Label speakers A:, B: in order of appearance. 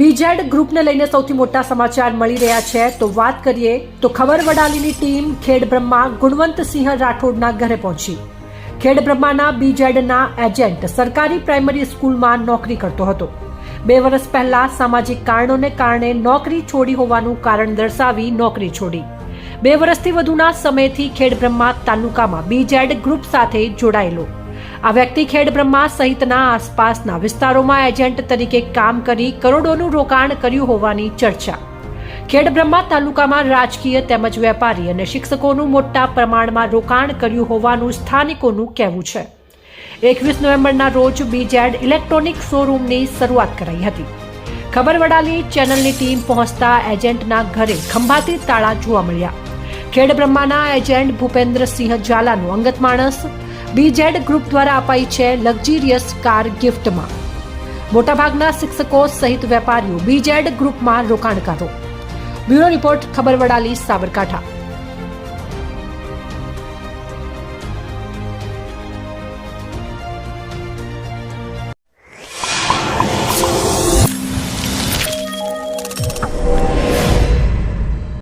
A: બીજેડ ગ્રુપને લઈને સૌથી મોટા સમાચાર મળી રહ્યા છે. તો વાત કરીએ, તો ખબર વડાલીની ટીમ ખેડ બ્રહ્મા ગુણવંતસિંહ રાઠોડના ઘરે પહોંચી. ખેડ બ્રહ્માના બીજેડના એજન્ટ સરકારી પ્રાઇમરી સ્કૂલમાં નોકરી કરતો હતો. બે વર્ષ પહેલા સામાજિક કારણોને કારણે નોકરી છોડી હોવાનું કારણ દર્શાવી નોકરી છોડી. બે વર્ષથી વધુના સમયથી ખેડ બ્રહ્મા તાલુકામાં બીજેડ ગ્રુપ સાથે જોડાયેલો. આ વ્યક્તિ ખેડ બ્રહ્મા સહિતના આસપાસના વિસ્તારોમાં એજન્ટ તરીકે કામ કરી કરોડોનું રોકાણ કર્યું હોવાની ચર્ચા. ખેડ બ્રહ્મા તાલુકામાં રાજકીય તેમજ વેપારી અને શિક્ષકોનું મોટા પ્રમાણમાં રોકાણ કર્યું હોવાનું સ્થાનિકોનું કહેવું છે. એકવીસ નવેમ્બરના રોજ બીજેડ ઇલેક્ટ્રોનિક શોરૂમની શરૂઆત કરાઈ હતી. ખબર વડાલી ચેનલની ટીમ પહોંચતા એજન્ટના ઘરે ખંભાતી તાળા જોવા મળ્યા. ખેડ બ્રહ્માના એજન્ટ ભૂપેન્દ્રસિંહ ઝાલાનું અંગત માણસ બીજેડ ગ્રુપ દ્વારા અપાઈ છે લક્ઝરિયસ કાર ગિફ્ટમાં. મોટાભાગના શિક્ષકો સહિત વેપારીઓ બીજેડ ગ્રુપમાં રોકાણ કરો બ્યુરો રિપોર્ટ, ખબર વડાલી, સાબરકાંઠા.